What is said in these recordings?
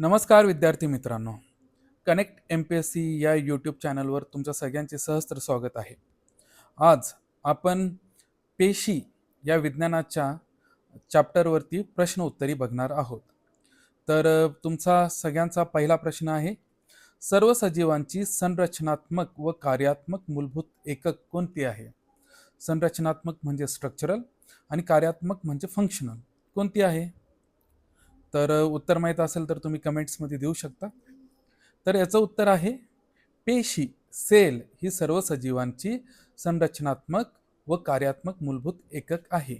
नमस्कार विद्यार्थी मित्रांनो. Connect M P S C या यूट्यूब चॅनलवर तुमच्या सगळ्यांचे सहस्त्र स्वागत आहे. आज आपण पेशी या विज्ञानाच्या चॅप्टरवरती प्रश्न उत्तरी बघणार आहोत. तर तुमचा सगळ्यांचा पहिला प्रश्न आहे सर्व सजीवांची संरचनात्मक व कार्यात्मक मूलभूत एकक कोणती आहे? संरचनात्मक म्हणजे स्ट्रक्चरल आणि कार्यात्मक म्हणजे फंक्शनल कोणती आहे? तर उत्तर माहीत असेल तर तुम्ही कमेंट्समध्ये देऊ शकता. तर याचं उत्तर आहे पेशी सेल ही सर्व सजीवांची संरचनात्मक व कार्यात्मक मूलभूत एकक आहे.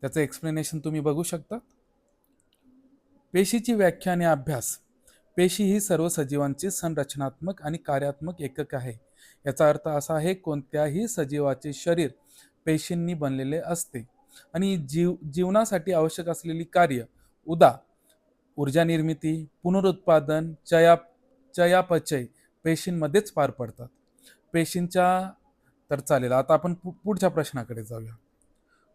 त्याचं एक्सप्लेनेशन तुम्ही बघू शकता. पेशीची व्याख्या आणि अभ्यास. पेशी ही सर्व सजीवांची संरचनात्मक आणि कार्यात्मक एकक आहे. याचा अर्थ असा आहे कोणत्याही सजीवाचे शरीर पेशींनी बनलेले असते. आणि जीव जीवनासाठी आवश्यक असलेली कार्य उदा ऊर्जा निर्मिती पुनरुत्पादन चया चयापचय पेशींमध्येच पार पडतात. पेशींच्या तर चालेल आता आपण पु- पुढच्या प्रश्नाकडे जाऊया.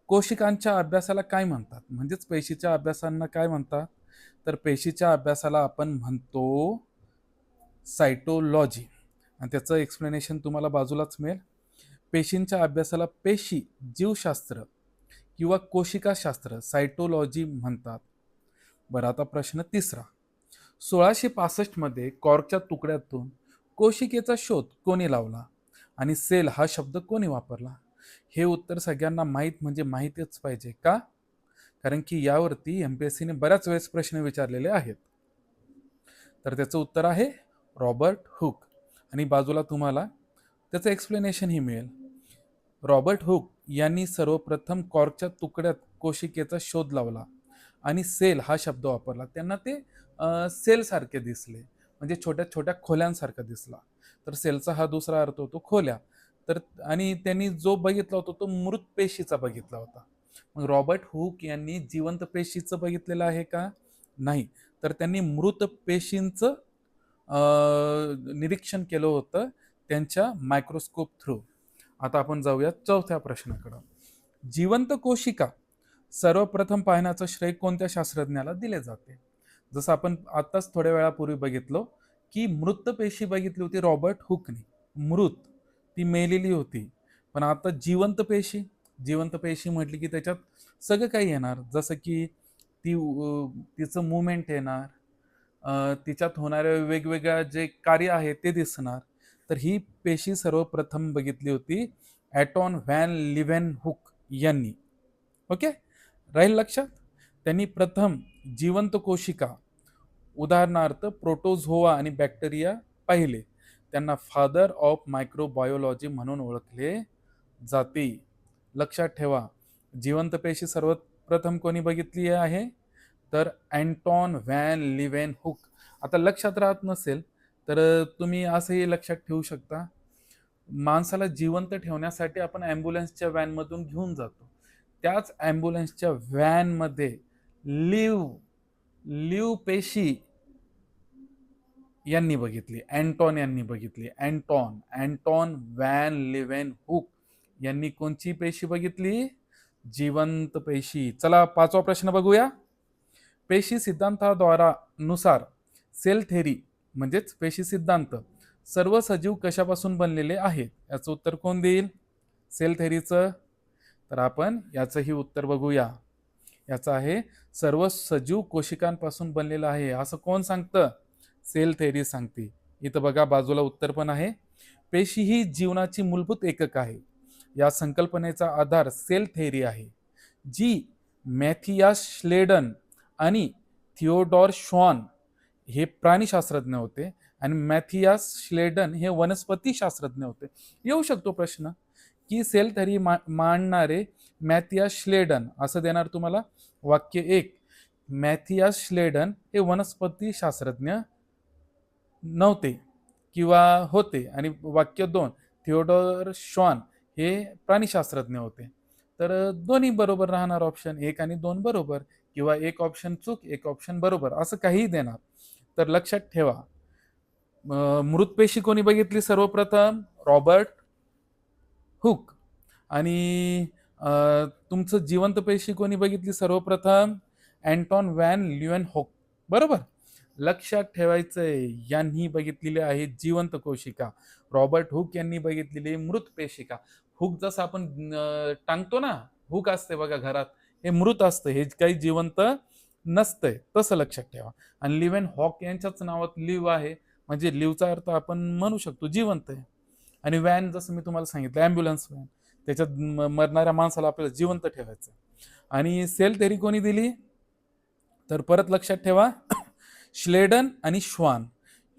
कोशिकांच्या अभ्यासाला काय म्हणतात? म्हणजेच पेशीच्या अभ्यासांना काय म्हणतात? तर पेशीच्या अभ्यासाला आपण म्हणतो सायटोलॉजी आणि त्याचं एक्सप्लेनेशन तुम्हाला बाजूलाच मिळेल. पेशींच्या अभ्यासाला पेशी जीवशास्त्र किंवा कोशिकाशास्त्र सायटोलॉजी म्हणतात. बरं आता प्रश्न तिसरा. सोळाशे पासष्टमध्ये कॉर्कच्या तुकड्यातून कोशिकेचा शोध कोणी लावला आणि सेल हा शब्द कोणी वापरला? हे उत्तर सगळ्यांना माहीत म्हणजे माहितीच पाहिजे का? कारण की यावरती एम पी एस सीने बऱ्याच वेळेस प्रश्न विचारलेले आहेत. तर त्याचं उत्तर आहे रॉबर्ट हुक. आणि बाजूला तुम्हाला त्याचं एक्सप्लेनेशनही मिळेल. रॉबर्ट हुक यांनी सर्वप्रथम कॉर्कच्या तुकड्यात कोशिकेचा शोध लावला. आणि सेल हा शब्द वापरला त्यांना ते सेलसारखे दिसले. म्हणजे छोट्या छोट्या खोल्यांसारखा दिसला. तर सेलचा हा दुसरा अर्थ होतो खोल्या. तर आणि त्यांनी जो बघितला होता तो मृत पेशीचा बघितला होता. मग रॉबर्ट हुक यांनी जिवंत पेशीचं बघितलेलं आहे का? नाही. तर त्यांनी मृत पेशींचं निरीक्षण केलं होतं त्यांच्या मायक्रोस्कोप थ्रू. आता आपण जाऊया चौथ्या प्रश्नाकडं. जिवंत कोशिका सर्वप्रथम पाहण्याचं श्रेय कोणत्या शास्त्रज्ञाला दिले जाते? जसं आपण आत्ताच थोड्या वेळापूर्वी बघितलो की मृत पेशी बघितली होती रॉबर्ट हुकने. मृत ती मेलेली होती. पण आता जिवंत पेशी जिवंत पेशी म्हटली की त्याच्यात सगळं काही येणार. जसं की ती तिचं मुवमेंट येणार तिच्यात होणाऱ्या वेगवेगळ्या जे कार्य आहे ते दिसणार. तर ही पेशी सर्वप्रथम बघितली होती ॲटॉन व्हॅन लिव्हॅन हुक यांनी. ओके? राहील लक्षात? त्यांनी प्रथम जिवंत कोशिका उदाहरणार्थ प्रोटोझोआ आणि बॅक्टेरिया पाहिले. त्यांना फादर ऑफ मायक्रोबायोलॉजी म्हणून ओळखले जाते. लक्षात ठेवा जिवंत पेशी सर्वप्रथम कोणी बघितली आहे? तर अँटॉन व्हॅन लिव्हॅन हुक. आता लक्षात राहत नसेल तर तुम्ही असंही लक्षात ठेवू शकता. माणसाला जिवंत ठेवण्यासाठी आपण ॲम्ब्युलन्सच्या व्हॅनमधून घेऊन जातो. त्याच ॲम्ब्युलन्सच्या व्हॅनमध्ये लिव लिव पेशी यांनी बघितली अँटॉन यांनी बघितली Anton Anton van Leeuwenhoek यांनी कोणची पेशी बघितली? जिवंत पेशी. चला पाचवा प्रश्न बघूया. पेशी सिद्धांताद्वारा नुसार सेल थेरी म्हणजेच पेशी सिद्धांत सर्व सजीव कशापासून बनलेले आहेत? याचं उत्तर कोण देईल? सेल थेरीचं तर आपण याचंही उत्तर बघूया. याचं आहे सर्व सजीव कोशिकांपासून बनलेलं आहे. असं कोण सांगतं? सेल थेरी सांगते. इथं बघा बाजूला उत्तर पण आहे. पेशी ही जीवनाची मूलभूत एकक आहे. या संकल्पनेचा आधार सेल थेरी आहे. जी मॅथियास श्लेडन आणि थिओडॉर शॉन हे प्राणीशास्त्रज्ञ होते आणि मॅथियास श्लेडन हे वनस्पती शास्त्रज्ञ होते. येऊ शकतो प्रश्न? की सेल तरी मा मांडणारे मॅथियास श्लेडन असं देणार तुम्हाला वाक्य एक. मॅथियास श्लेडन हे वनस्पती शास्त्रज्ञ नव्हते किंवा होते. आणि वाक्य दोन थिओडोर श्वान हे प्राणीशास्त्रज्ञ होते. तर दोन्ही बरोबर राहणार ऑप्शन एक आणि दोन बरोबर किंवा एक ऑप्शन चूक एक ऑप्शन बरोबर असं काहीही देणार. तर लक्षात ठेवा. मृत पेशी कोणी बघितली सर्वप्रथम? Robert Hooke. आणि तुमचं जिवंत पेशी कोणी बघितली? सर्वप्रथम अँटॉन व्हॅन ल्युएन हॉक. बरोबर? लक्षात ठेवायचंय यांनी बघितलेले आहे जिवंत कोशिका. रॉबर्ट हुक यांनी बघितलेली मृत पेशिका. हुक जसं आपण टांगतो ना हुक असते बघा घरात. हे मृत असतं हे काही जिवंत नसतंय तसं लक्षात ठेवा. आणि लिव्ह अँड हॉक यांच्याच नावात लिव्ह आहे. म्हणजे लिव्हचा अर्थ आपण म्हणू शकतो जिवंत आहे. आणि व्हॅन जसं मी तुम्हाला सांगितलं ॲम्ब्युलन्स व्हॅन त्याच्यात म- मरणाऱ्या माणसाला आपल्याला जिवंत ठेवायचं. आणि सेल थेरी कोणी दिली? तर परत लक्षात ठेवा श्लेडन आणि श्वान.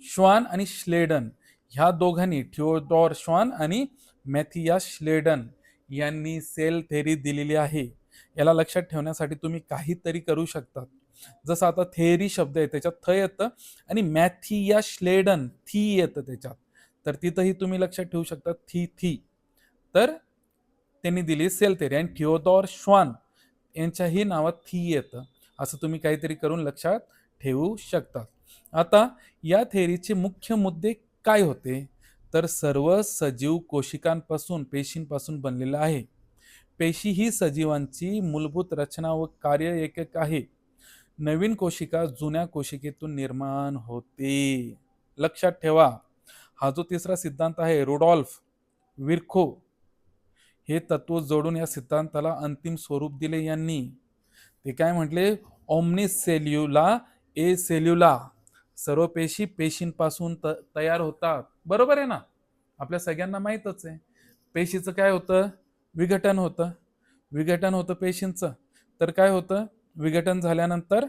श्वान आणि श्लेडन ह्या दोघांनी थिओडॉर श्वान आणि मॅथिया श्लेडन यांनी सेल थेरी दिलेली आहे. याला लक्षात ठेवण्यासाठी तुम्ही काहीतरी करू शकतात. जसं आता थेरी शब्द आहे त्याच्यात थ येतं आणि मॅथिया श्लेडन थी येतं त्याच्यात. तर तिथंही तुम्ही लक्षात ठेवू शकता थी थी. तर त्यांनी दिली सेल थेरी आणि थिओदॉर श्वान यांच्याही नावात थी येतं. असं तुम्ही काहीतरी करून लक्षात ठेवू शकता. आता या थेरीचे मुख्य मुद्दे काय होते? तर सर्व सजीव कोशिकांपासून पेशींपासून बनलेलं आहे. पेशी ही सजीवांची मूलभूत रचना व कार्य एकक आहे. नवीन कोशिका जुन्या कोशिकेतून निर्माण होते. लक्षात ठेवा. हा जो तिसरा सिद्धांत आहे रोडॉल्फ विरखो हे तत्व जोडून या सिद्धांताला अंतिम स्वरूप दिले यांनी. ते काय म्हटले? ओमनी सेल्युला ए सेल्युला सर्व पेशी पेशींपासून त तयार होतात. बरोबर आहे ना? आपल्या सगळ्यांना माहीतच आहे. पेशीचं काय होतं? विघटन होतं. विघटन होतं पेशींचं. तर काय होतं? विघटन झाल्यानंतर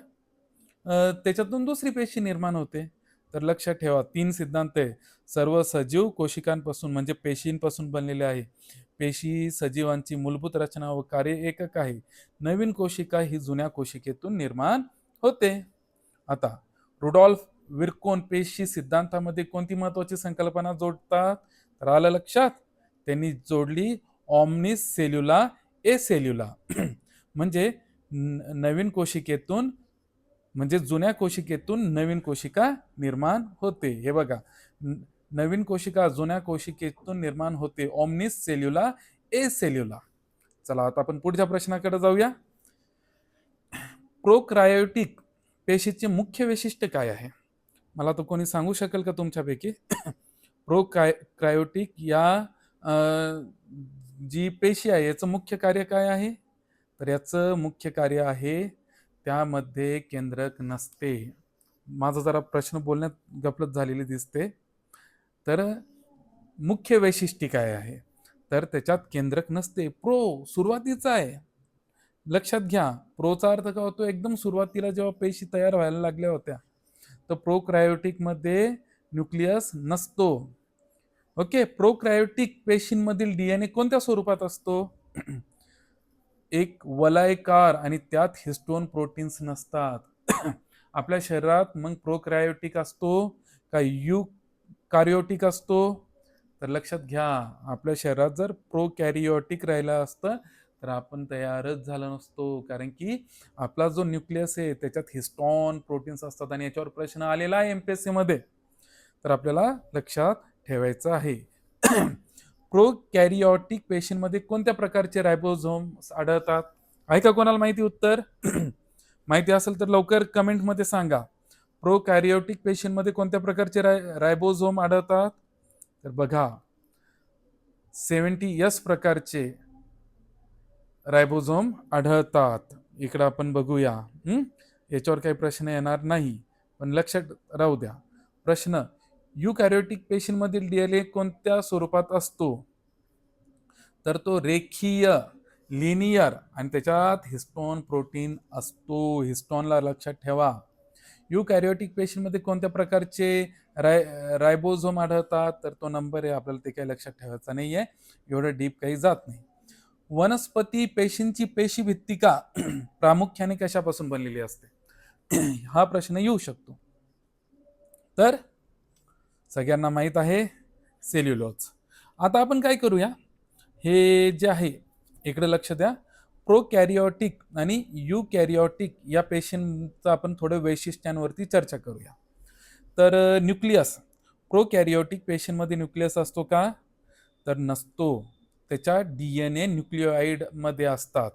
त्याच्यातून दुसरी पेशी निर्माण होते. तर लक्षात ठेवा तीन सिद्धांत आहे. सर्व सजीव कोशिकांपासून म्हणजे पेशींपासून बनलेले आहे. पेशी सजीवांची मूलभूत रचना व कार्य एकक आहे. नवीन कोशिका ही जुन्या कोशिकेतून निर्माण होते. आता रुडॉल्फ विरकोन पेशी सिद्धांतामध्ये कोणती महत्वाची संकल्पना जोडतात? तर आलं लक्षात. त्यांनी जोडली ऑमनिस सेल्युला ए सेल्युला म्हणजे न- नवीन कोशिकेतून म्हणजे जुन्या कोशिकेतून नवीन कोशिका निर्माण होते. हे बघा. नवीन कोशिका जुन्या कोशिकेतून निर्माण होते. ऑमनिस सेल्युला ए सेल्युला चला आता आपण पुढच्या प्रश्नाकडे जाऊया. प्रोक्रायोटिक पेशीचे मुख्य वैशिष्ट्य काय आहे? मला तो कोणी सांगू शकेल का तुमच्यापैकी? प्रो काय क्रायोटिक या जी पेशी आहे याचं मुख्य कार्य काय आहे? तर याचं मुख्य कार्य आहे त्यामध्ये केंद्रक नसते. माझा जरा प्रश्न बोलण्यात गपलत झालेली दिसते. तर मुख्य वैशिष्ट्य काय आहे? तर त्याच्यात केंद्रक नसते. प्रो सुरुवातीचा आहे. लक्षात घ्या प्रोचा अर्थ काय होतो? एकदम सुरुवातीला जेव्हा पेशी तयार व्हायला लागल्या होत्या तर प्रोक्रायोटिकमध्ये न्यूक्लियस नसतो. ओके? प्रोक्रायोटिक पेशींमधील डीएनए कोणत्या स्वरूपात असतो? एक वलयकार आणि त्यात हिस्टोन प्रोटीन्स नसतात. आपल्या शरीरात मग प्रोक्रायोटिक असतो का यू कार्योटिक असतो? तर लक्षात घ्या आपल्या शरीरात जर प्रोकॅरियोटिक राहिलं असतं तर आपण तयारच झालं नसतो. कारण की आपला जो न्यूक्लियस आहे त्याच्यात हिस्टॉन प्रोटीन्स असतात आणि याच्यावर प्रश्न आलेला आहे एम पी एस सीमध्ये तर आपल्याला लक्षात ठेवायचं आहे. प्रोकॅरिओटिक पेशींमध्ये कोणत्या प्रकारचे रायबोझोम्स आढळतात? आहे का कोणाला माहिती उत्तर? माहिती असेल तर लवकर कमेंटमध्ये सांगा. प्रोकॅरिओटिक पेशींमध्ये कोणत्या प्रकारचे राय रायबोझोम आढळतात? तर बघा. सेवन्टी एस प्रकारचे रायबोझोम आढळतात. इकडं आपण बघूया. याच्यावर काही प्रश्न येणार नाही. पण लक्षात राहू द्या. प्रश्न युकॅरियोटिक पेशींमधील डीएनए कोणत्या स्वरूपात असतो? तर तो रेखीय लिनियर आणि त्याच्यात हिस्टॉन प्रोटीन असतो. हिस्टॉनला लक्षात ठेवा. युकॅरियोटिक पेशींमध्ये कोणत्या प्रकारचे राय रायबोझोम आढळतात? तर तो नंबर आहे आपल्याला ते काही लक्षात ठेवायचा नाही आहे एवढं डीप काही जात नाही. वनस्पती पेशींची पेशी भित्तिका प्रामुख्याने कशापासून बनलेली असते? हा प्रश्न येऊ शकतो. तर सगळ्यांना माहीत आहे सेल्युलोज आता आपण काय करूया? हे जे आहे इकडे लक्ष द्या. प्रोकॅरिओटिक आणि यू कॅरिओटिक या पेशींचं आपण थोडं वैशिष्ट्यांवरती चर्चा करूया. तर न्यूक्लियस प्रोकॅरिओटिक पेशींमध्ये न्यूक्लियस असतो का? तर नसतो. त्याच्या डी एन ए न्यूक्लिओआइडमध्ये असतात.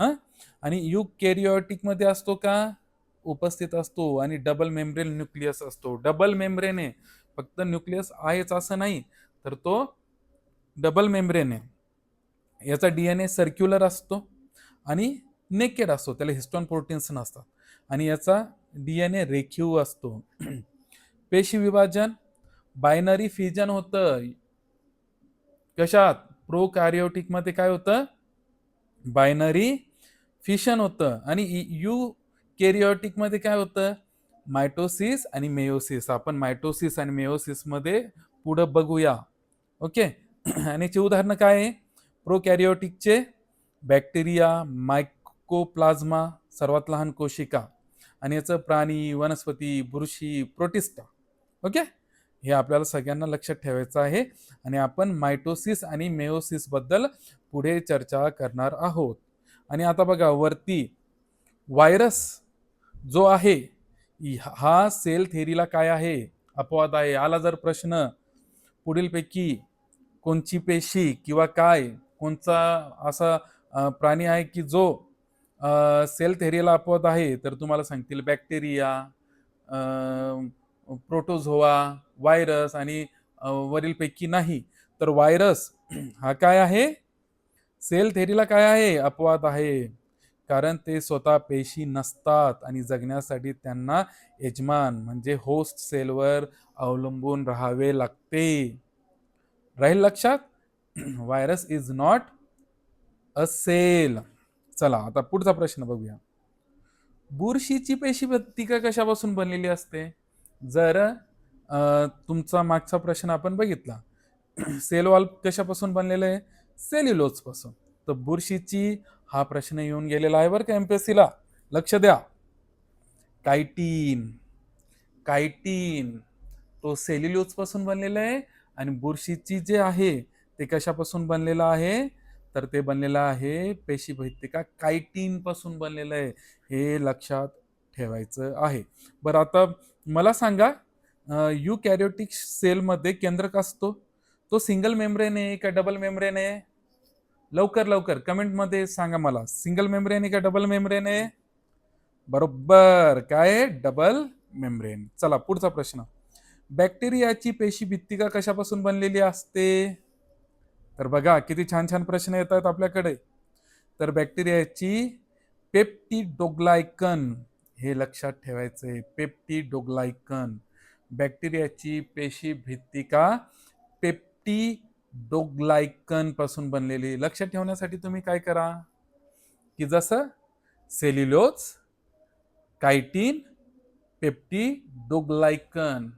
हां? आणि यू कॅरिओटिकमध्ये असतो का? उपस्थित असतो. आणि डबल मेम्ब्रेन न्यूक्लियस असतो. डबल मेम्ब्रेन आहे फक्त न्यूक्लियस आहेच असं नाही तर तो डबल मेम्ब्रेन आहे. याचा डी एन ए सर्क्युलर असतो आणि नेकेड असतो त्याला हिस्टॉन प्रोटीन्स नसतात. आणि याचा डी एन ए रेखीव असतो. पेशी विभाजन बायनरी फ्युजन होतं. कशात? प्रो मध्ये काय होतं? बायनरी फिशन होतं. आणि यू मध्ये काय होतं? मायटोसिस आणि मेयोसिस. आपण मायटोसिस आणि मेयोसिसमध्ये पुढं बघूया. ओके? आणि याची उदाहरणं काय आहे? प्रोकॅरिओटिकचे बॅक्टेरिया मायकोप्लाझ्मा सर्वात लहान कोशिका आणि याचं प्राणी वनस्पती बुरशी प्रोटिस्टा. ओके? हे आपल्याला सगळ्यांना लक्षात ठेवायचं आहे आणि आपण मायटोसिस आणि मेओसिसबद्दल पुढे चर्चा करणार आहोत. आणि आता बघा वरती व्हायरस जो आहे हा सेल थेरीला काय आहे? अपवाद आहे. आला जर प्रश्न पुढीलपैकी कोणची पेशी किंवा काय कोणचा असा प्राणी आहे की जो सेल थेरीला अपवाद आहे तर तुम्हाला सांगतील बॅक्टेरिया प्रोटोझोआ व्हायरस आणि वरीलपैकी नाही. तर व्हायरस हा काय आहे? सेल थेरीला काय आहे? अपवाद आहे. कारण ते स्वतः पेशी नसतात आणि जगण्यासाठी त्यांना यजमान म्हणजे होस्ट सेलवर अवलंबून राहावे लागते. राहील लक्षात? Virus is not a cell. चला आता पुढचा प्रश्न बघूया. बुरशीची पेशी प्रतिका कशापासून बनलेली असते? जर तुमचा मागचा प्रश्न आपण बघितला सेल वॉल कशापासून बनलेलं आहे? सेल्युलोजपासून. तर बुरशीची हा प्रश्न येऊन गेलेला आहे बरं का एमपीएससीला लक्ष द्या. कायटीन कायटीन तो सेल्युलोजपासून बनलेला आहे आणि बुरशीची जे आहे ते कशापासून बनलेलं आहे? तर ते बनलेलं आहे पेशी भैतिका कायटीन पासून बनलेलं आहे. हे लक्षात ठेवायचं आहे. बरं आता मला सांगा यू कॅरिओटिक सेलमध्ये केंद्रक असतो. तो सिंगल मेम्ब्रेन आहे का डबल मेम्ब्रेन आहे? लवकर लवकर. कमेंटमध्ये सांगा मला. सिंगल मेम्ब्रेन आहे का डबल मेम्ब्रेन आहे? बरोबर. काय डबल मेम्ब्रेन चला पुढचा प्रश्न. बॅक्टेरियाची पेशी भित्तिका कशापासून बनलेली असते? तर बघा किती छान छान प्रश्न येतात आपल्याकडे. तर बॅक्टेरियाची पेप्टिडोग्लायकन. हे लक्षात ठेवायचं आहे पेप्टिडोग्लायकन. बॅक्टेरियाची पेशी भित्तिका पेप्टी डोगलायकनपासून बनलेली. लक्षात ठेवण्यासाठी तुम्ही काय करा? की जसं सेल्युलोज कायटीन पेप्टिडोग्लायकन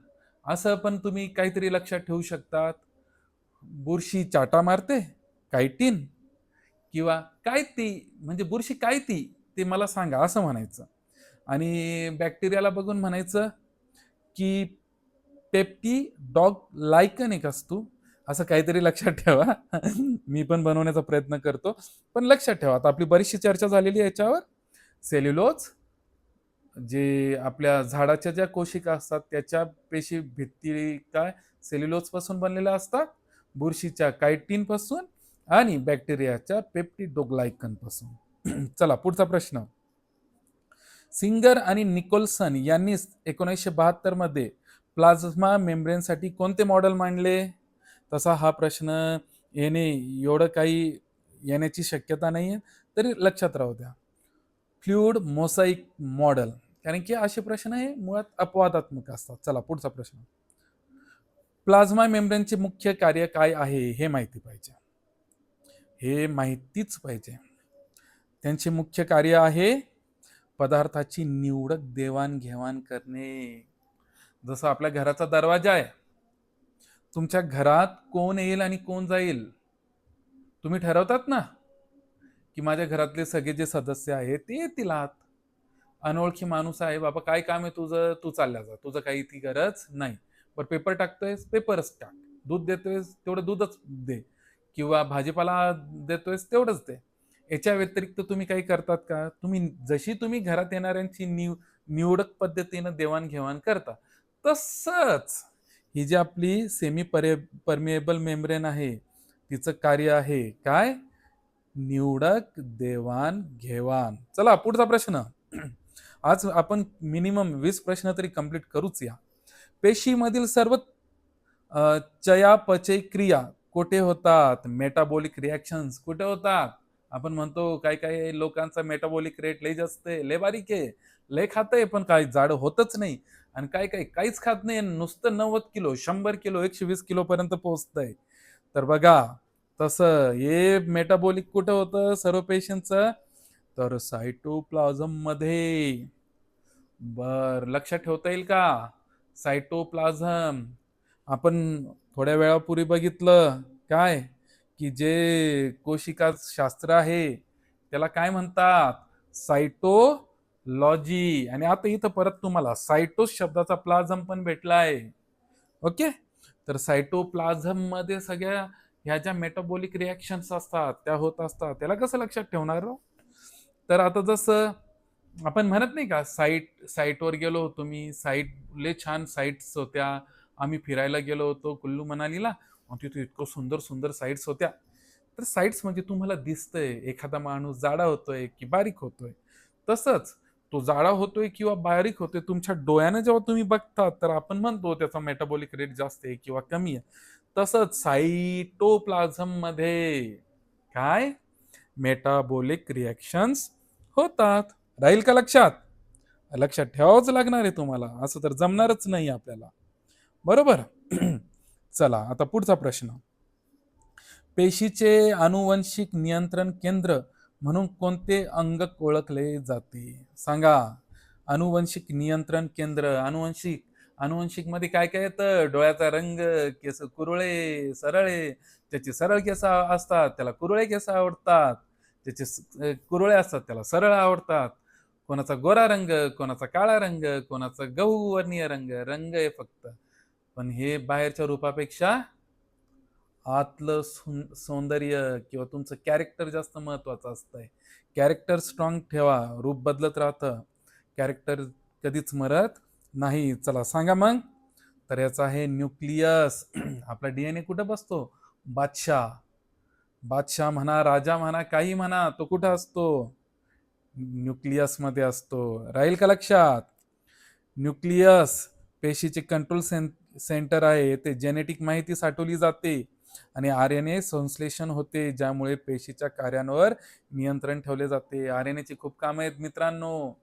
असं पण तुम्ही काहीतरी लक्षात ठेवू शकतात. बुरशी चाटा मारते कायटीन किंवा काय ती म्हणजे बुरशी काय ती ते मला सांगा असं म्हणायचं. आणि बॅक्टेरियाला बघून म्हणायचं की पेप्टी डॉग लायकन एक असतो. असं काहीतरी लक्षात ठेवा. मी पण बनवण्याचा प्रयत्न करतो. पण लक्षात ठेवा आता आपली बरीचशी चर्चा झालेली आहे याच्यावर. सेल्युलोज जे आपल्या झाडाच्या ज्या कोशिका असतात त्याच्या पेशी भित्ती काय? सेल्युलोजपासून बनलेल्या असतात. बुरशीच्या कायटीन पासून आणि बॅक्टेरियाच्या पेप्टिडोग्लायकनपासून चला पुढचा प्रश्न. सिंगर आणि निकोल्सन यांनी एकोणीसशे बहात्तरमध्ये प्लाझ्मा मेम्ब्रेनसाठी कोणते मॉडेल मांडले? तसा हा प्रश्न येणे एवढं काही येण्याची शक्यता नाही आहे तरी लक्षात राहू द्या. Fluid mosaic model. कारण की असे प्रश्न हे मुळात अपवादात्मक असतात. चला पुढचा प्रश्न. प्लाझ्मा मेम्ब्रेनचे मुख्य कार्य काय आहे हे माहिती पाहिजे. हे माहितीच पाहिजे. त्यांचे मुख्य कार्य आहे पदार्थाची निवडक देवाणघेवाण करणे. जसं आपल्या घराचा दरवाजा आहे. तुमच्या घरात कोण येईल आणि कोण जाईल? तुम्ही ठरवतात ना? की माझ्या घरातले सगळे जे सदस्य आहेत ते येतील आत. अनोळखी माणूस आहे बाबा काय काम आहे तुझं? तू चालल्या जा. तुझं काही ती गरज नाही. पण पेपर टाकतोयस? पेपरच टाक. दूध देतोयस? तेवढं दूधच दे. किंवा भाजीपाला देतोयस? तेवढंच दे. याच्या व्यतिरिक्त तुम्ही काही करतात का? तुम्ही जशी तुम्ही घरात येणाऱ्यांची निव निवडक पद्धतीनं देवाणघेवाण करता तसंच ही जी आपली सेमी परे परमिएबल मेम्ब्रेन आहे तिचं कार्य आहे काय? निवडक देवाण घेवाण. चला पुढचा प्रश्न. आज आपण मिनिमम वीस प्रश्न तरी कंप्लीट करूच या. पेशीमधील सर्व चयापचय क्रिया कुठे होतात? मेटाबॉलिक रिॲक्शन्स कुठे होतात? आपण म्हणतो काय काय लोकांचा मेटाबॉलिक रेट लय जास्त आहे लय बारीक आहे लय खातंय पण काही जाड होतच नाही. आणि काय काय काहीच खात नाही नुसतं नव्वद किलो शंभर किलो एकशे वीस किलो पर्यंत पोहोचतंय. तर बघा तसं हे मेटाबॉलिक कुठं होतं? सर्व पेशंटचं तर सायटोप्लाझममध्ये बर लक्षात ठेवता येईल का? सायटोप्लाझम आपण थोड्या वेळापूर्वी बघितलं काय? की जे कोशिका शास्त्र आहे त्याला काय म्हणतात? Cytology. आणि आता इथं परत तुम्हाला सायटोस शब्दाचा प्लाझम पण भेटला आहे ओके? तर सायटोप्लाझममध्ये सगळ्या ह्या ज्या मेटाबॉलिक रिॲक्शन्स असतात त्या होत असतात. त्याला कसं लक्षात ठेवणार हो? तर आता जसं आपण म्हणत नाही का साईट साईटवर गेलो होतो मी साईट लय छान साईट्स होत्या. आम्ही फिरायला गेलो होतो कुल्लू मनालीला. तिथे इतकं सुंदर सुंदर साईट्स होत्या. तर साईट्स म्हणजे तुम्हाला दिसतंय. एखादा माणूस जाडा होतोय की बारीक होतोय. तसंच तो जाडा होतोय किंवा बारीक होतोय तुमच्या डोळ्यानं जेव्हा तुम्ही बघता तर आपण म्हणतो त्याचा मेटाबॉलिक रेट जास्त आहे किंवा कमी आहे. तसंच सायटोप्लाझममध्ये काय? मेटाबॉलिक रिॲक्शन्स होतात. राहील का लक्षात? लक्षात ठेवावंच लागणार आहे तुम्हाला. असं तर जमणारच नाही आपल्याला. बरोबर? चला आता पुढचा प्रश्न. पेशीचे अनुवंशिक नियंत्रण केंद्र म्हणून कोणते अंग ओळखले जाते? सांगा. अनुवंशिक नियंत्रण केंद्र. अनुवंशिक अनुवंशिकमध्ये काय काय येतं? डोळ्याचा रंग केस कुरळे सरळे. त्याचे सरळ केस असतात त्याला कुरळे केस आवडतात. त्याचे कुरळे असतात त्याला सरळ आवडतात. कोणाचा गोरा रंग कोणाचा काळा रंग कोणाचा गहू वर्णीय रंग. रंग आहे फक्त. पण हे बाहेरच्या रूपापेक्षा आतलं सुं- सौंदर्य किंवा तुमचं कॅरेक्टर जास्त महत्त्वाचं असतंय. कॅरेक्टर स्ट्रॉंग ठेवा रूप बदलत राहतं. कॅरेक्टर कधीच मरत नाही. चला सांगा मग. तर याचा आहे न्यूक्लियस आपला डी एन ए कुठं बसतो? बादशाह. बादशाह म्हणा राजा म्हणा काही म्हणा तो कुठं असतो? न्यूक्लियसमध्ये असतो. राहील का लक्षात? न्यूक्लियस पेशीचे कंट्रोल सें सेंटर आहे. ते जेनेटिक माहिती साठवली जाते. आणि आर एन ए संश्लेषण होते ज्यामुळे पेशीच्या कार्यांवर नियंत्रण ठेवले जाते. आर एन एची खूप कामं आहेत मित्रांनो.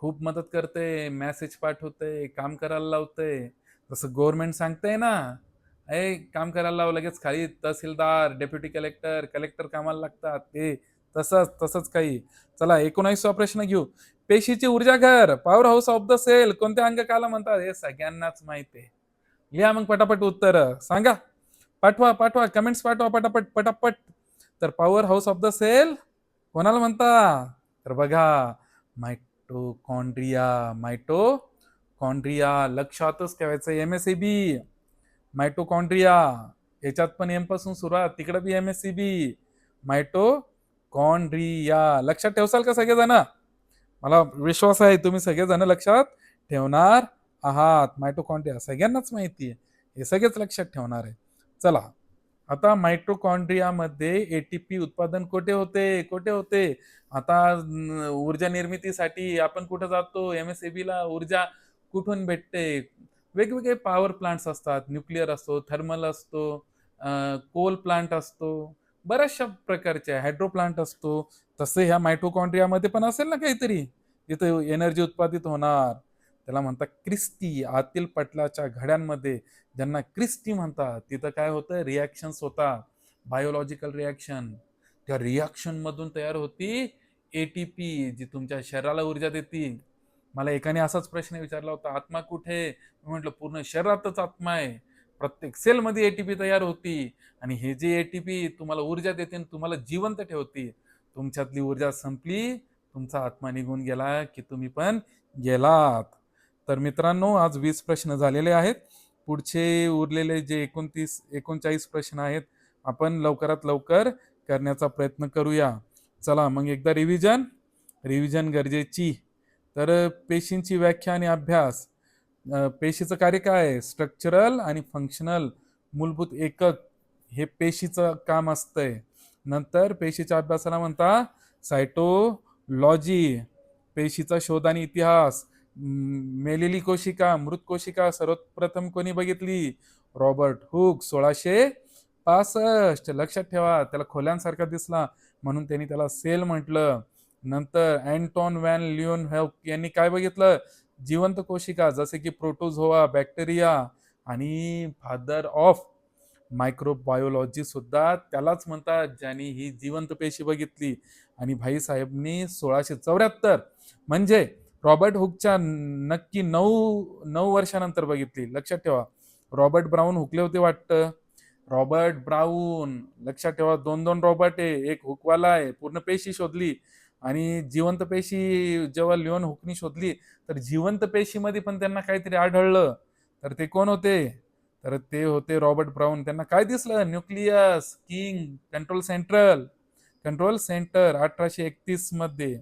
खूप मदत करते मॅसेज पाठवते काम करायला लावते. जसं गव्हर्नमेंट सांगतंय ना ए काम करायला लाव लगेच खाली. तहसीलदार डेप्युटी कलेक्टर कलेक्टर कामाला लागतात. ते तसंच तसंच काही. चला एकोणावीसवा प्रश्न घेऊ. पेशीची ऊर्जा घर powerhouse of the cell कोणत्या अंगकाला म्हणतात? हे सगळ्यांनाच माहिती आहे. लिहा मग पटापट उत्तर. सांगा. पाठवा पाठवा कमेंट्स पाठवा पटापट पटापट. तर powerhouse of the cell कोणाला म्हणता? तर बघा मायटोकॉन्ड्रिया मायटोकॉन्ड्रिया लक्षातच ठेवायचं M S C B mitochondria याच्यात पण एमपासून सुरुवात तिकडे B M S C B mitochondria लक्षात ठेवसाल का सगळेजण? मला विश्वास आहे तुम्ही सगळेजण लक्षात ठेवणार आहात. मायटोकॉन्ड्रिया सगळ्यांनाच माहिती आहे. हे सगळेच लक्षात ठेवणार आहे चला. आता मायटोकॉन्ड्रियामध्ये एटीपी उत्पादन कुठे होते? कुठे होते? आता ऊर्जा निर्मितीसाठी आपण कुठं जातो? एम एस ला ऊर्जा कुठून भेटते? वेगवेगळे पॉवर प्लांट्स असतात. न्यूक्लिअर असतो थर्मल असतो कोल प्लांट असतो. बऱ्याचशा प्रकारचे हायड्रो प्लांट असतो. तसे ह्या मायटोकॉन्ड्रियामध्ये पण असेल ना काहीतरी? जिथे एनर्जी उत्पादित होणार. त्याला म्हणतात क्रिस्टी आतील पटलाच्या घड्यांमध्ये ज्यांना क्रिस्टी म्हणतात. तिथं काय होतं? रिॲक्शन्स होतात. बायोलॉजिकल रिॲक्शन त्या रिॲक्शन मधून तयार होती एटीपी जी तुमच्या शरीराला ऊर्जा देते. मला एकाने असाच प्रश्न विचारला होता आत्मा कुठे? मी म्हटलं पूर्ण शरीरातच आत्मा आहे. प्रत्येक सेलमध्ये एटीपी तयार होती आणि हे जे एटीपी तुम्हाला ऊर्जा देते आणि तुम्हाला जिवंत ठेवते तुमच्यातली ऊर्जा संपली तुमचा आत्मा निघून गेला की तुम्ही पण गेलात. तर मित्रांनो आज वीस प्रश्न झालेले आहेत. पुढचे उरलेले जे एकोणतीस एकोणचाळीस प्रश्न आहेत आपण लवकरात लवकर करण्याचा प्रयत्न करूया. चला मग एकदा रिव्हिजन रिव्हिजन गरजेची. तर पेशींची व्याख्या आणि अभ्यास. पेशीचं कार्य काय? आहे स्ट्रक्चरल आणि फंक्शनल मूलभूत एकक. हे पेशीचं काम असतंय. नंतर पेशीच्या अभ्यासाला म्हणता सायटोलॉजी पेशीचा शोध आणि इतिहास. मेलेली कोशिका मृत कोशिका सर्वप्रथम कोणी बघितली? रॉबर्ट हुक सोळाशे पासष्ट. लक्षात ठेवा त्याला खोल्यांसारखा दिसला म्हणून त्यांनी त्याला सेल म्हटलं. नंतर अँटॉन व्हॅन लिओन हेल्प यांनी काय बघितलं? जिवंत कोशिका जसे की प्रोटोझोआ बॅक्टेरिया आणि फादर ऑफ मायक्रोबायोलॉजी सुद्धा त्यालाच म्हणतात ज्यांनी ही जिवंत पेशी बघितली. आणि भाईसाहेबनी सोळाशे चौऱ्याहत्तर. म्हणजे रॉबर्ट हुकच्या नक्की नऊ नऊ वर्षानंतर बघितली. लक्षात ठेवा. रॉबर्ट ब्राऊन हुकले होते वाटतं. Robert Brown. लक्षात ठेवा दोन दोन रॉबर्ट आहे. एक हुकवाला आहे. पूर्ण पेशी शोधली. आणि जिवंत पेशी जेव्हा लिओन हुकनी शोधली तर जिवंत पेशीमध्ये पण त्यांना काहीतरी आढळलं. तर ते कोण होते? तर ते होते रॉबर्ट ब्राऊन. त्यांना काय दिसलं? Nucleus king control central. Control centre अठराशे एकतीसमध्ये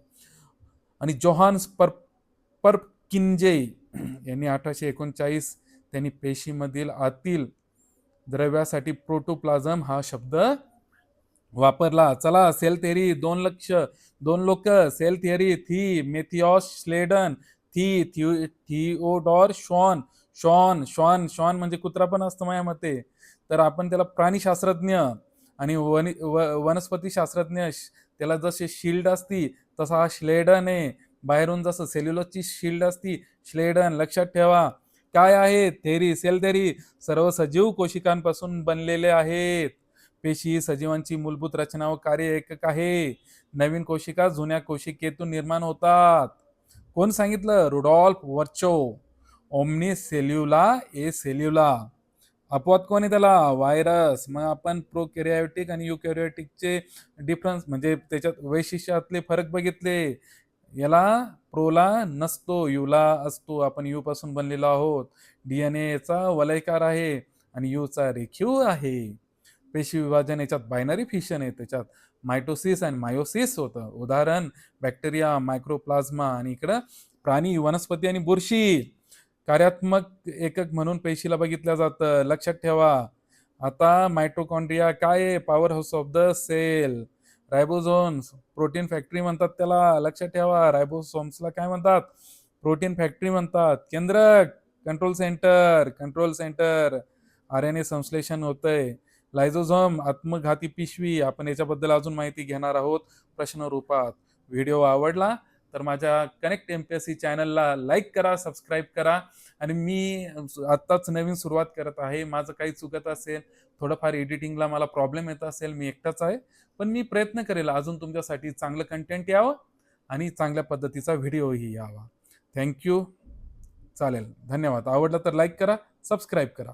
आणि जोहान्स पर परकिंजे यांनी अठराशे एकोणचाळीस त्यांनी पेशीमधील आतील द्रव्यासाठी प्रोटोप्लाझम हा शब्द वापरला. चला सेल थेअरी दोन लक्ष दोन लोक सेल थिअरी थी मेथिओस स्लेडन थी Theo Theodor Schwann Schwann Schwann Schwann म्हणजे कुत्रा पण असतं माझ्या मते. तर आपण त्याला प्राणीशास्त्रज्ञ आणि वन व- वनस्पती शास्त्रज्ञ त्याला जसे शिल्ड असती तसा हा श्लेडन आहे. बाहेरून जसं सेल्युलोजची शिल्ड असती श्लेडन लक्षात ठेवा. काय आहे? थेरी सेल थेरी सर्व सजीव कोशिकांपासून बनलेले आहेत. पेशी सजीवांची मूलभूत रचना व कार्य एकक आहे. नवीन कोशिका जुन्या कोशिकेतून निर्माण होतात. कोण सांगितलं? Rudolf Virchow. Omnis cellula e cellula. अपवाद कोण आहे त्याला? व्हायरस. मग आपण प्रोकॅरियोटिक आणि युकॅरियोटिकचे डिफरन्स म्हणजे त्याच्यात वैशिष्ट्यातले फरक बघितले. याला प्रोला नसतो युला असतो. आपण यू पासून बनलेलो आहोत. डीएनएचा वलयकार आहे आणि यूचा रेखीव आहे. पेशी विभाजन याच्यात बायनरी फिशन आहे. त्याच्यात मायटोसिस आणि मायोसिस होतं. उदाहरण बॅक्टेरिया मायक्रोप्लाझ्मा आणि इकडं प्राणी वनस्पती आणि बुरशी. कार्यात्मक एकक म्हणून पेशीला बघितलं जातं. लक्षात ठेवा. आता मायटोकॉन्ड्रिया काय आहे? Powerhouse of the cell ribosomes protein factory म्हणतात त्याला. लक्षात ठेवा रायबोसोम्सला काय म्हणतात? प्रोटीन फॅक्टरी म्हणतात. केंद्रक control centre control centre. R N A संश्लेषण होतंय. लायझोझोम आत्मघाती पिशवी आपण याच्याबद्दल अजून माहिती घेणार आहोत प्रश्न रूपात व्हिडिओ आवडला तर माझ्या connect M P S C चॅनलला लाईक करा सबस्क्राईब करा. आणि मी आत्ताच नवीन सुरुवात करत आहे. माझं काही चुकत असेल थोडंफार एडिटिंगला मला प्रॉब्लेम येत असेल मी एकटाच आहे. पण मी प्रयत्न करेल अजून तुमच्यासाठी चांगलं कंटेंट यावं आणि चांगल्या पद्धतीचा व्हिडिओही यावा. थँक्यू चालेल. धन्यवाद. आवडलं तर लाईक करा सबस्क्राईब करा.